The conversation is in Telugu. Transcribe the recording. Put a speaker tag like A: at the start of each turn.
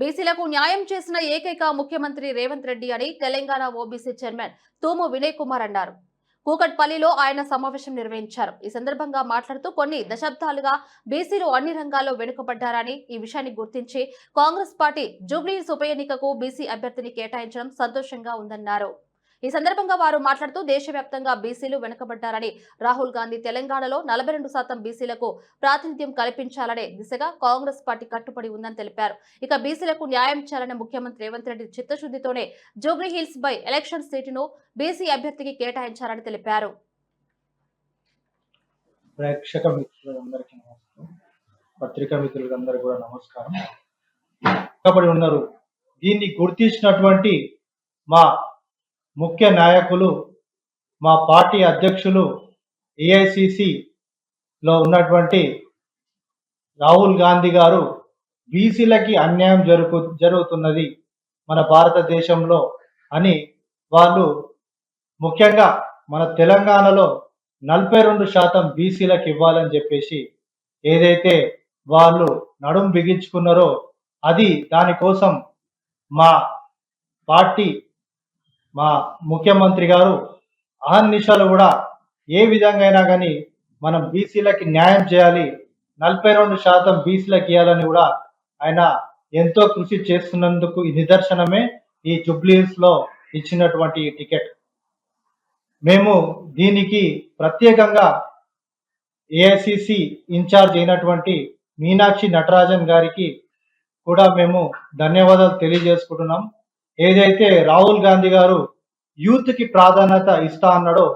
A: బీసీలకు న్యాయం చేసిన ఏకైక ముఖ్యమంత్రి రేవంత్ రెడ్డి అని తెలంగాణ ఓబీసీ చైర్మన్ తూము వినయ్ కుమార్ అన్నారు. కూకట్పల్లిలో ఆయన సమావేశం నిర్వహించారు. ఈ సందర్భంగా మాట్లాడుతూ కొన్ని దశాబ్దాలుగా బీసీలు అన్ని రంగాల్లో వెనుకబడ్డారని ఈ విషయాన్ని గుర్తించి కాంగ్రెస్ పార్టీ జూబ్లీహిల్స్ ఉప ఎన్నికకు బీసీ అభ్యర్థిని కేటాయించడం సంతోషంగా ఉందన్నారు. ఈ సందర్భంగా వారు మాట్లాడుతూ దేశవ్యాప్తంగా బీసీలు వెనుకబడ్డారని రాహుల్ గాంధీ తెలంగాణలో నలభై రెండు శాతం బీసీలకు ప్రాతినిధ్యం కల్పించాలనే దిశగా కాంగ్రెస్ పార్టీ కట్టుబడి ఉందని తెలిపారు. ఇక బీసీలకు న్యాయం చేయాలని ముఖ్యమంత్రి రేవంత్ రెడ్డి చిత్తశుద్ధితోనే జూబ్లీ హిల్స్ బై ఎలక్షన్ సీటును బీసీ అభ్యర్థికి కేటాయించారని తెలిపారు.
B: ప్రేక్షక మిత్రులందరికీ నమస్కారం. పత్రికా మిత్రులందరికీ కూడా నమస్కారం. కబడి ఉన్నారు. దీన్ని గుర్తించినటువంటి మా ముఖ్య నాయకులు మా పార్టీ అధ్యక్షులు ఏఐసిసిలో ఉన్నటువంటి రాహుల్ గాంధీ గారు బీసీలకి అన్యాయం జరుగు జరుగుతున్నది మన భారతదేశంలో అని వాళ్ళు ముఖ్యంగా మన తెలంగాణలో నలభై రెండు శాతం బీసీలకు ఇవ్వాలని చెప్పేసి ఏదైతే వాళ్ళు నడుం బిగించుకున్నారో అది దానికోసం మా పార్టీ మా ముఖ్యమంత్రి గారు అహర్నిశలు కూడా ఏ విధంగా అయినా కానీ మనం బీసీలకి న్యాయం చేయాలి నలభై రెండు శాతం బీసీలకు ఇవ్వాలని కూడా ఆయన ఎంతో కృషి చేస్తున్నందుకు ఈ నిదర్శనమే ఈ జుబ్లీస్లో ఇచ్చినటువంటి టికెట్. మేము దీనికి ప్రత్యేకంగా ఏఐసిసి ఇన్ఛార్జ్ అయినటువంటి మీనాక్షి నటరాజన్ గారికి కూడా మేము ధన్యవాదాలు తెలియజేసుకుంటున్నాం. ఏదైతే రాహుల్ గాంధీ గారు యూత్కి ప్రాధాన్యత ఇస్తా అన్నాడో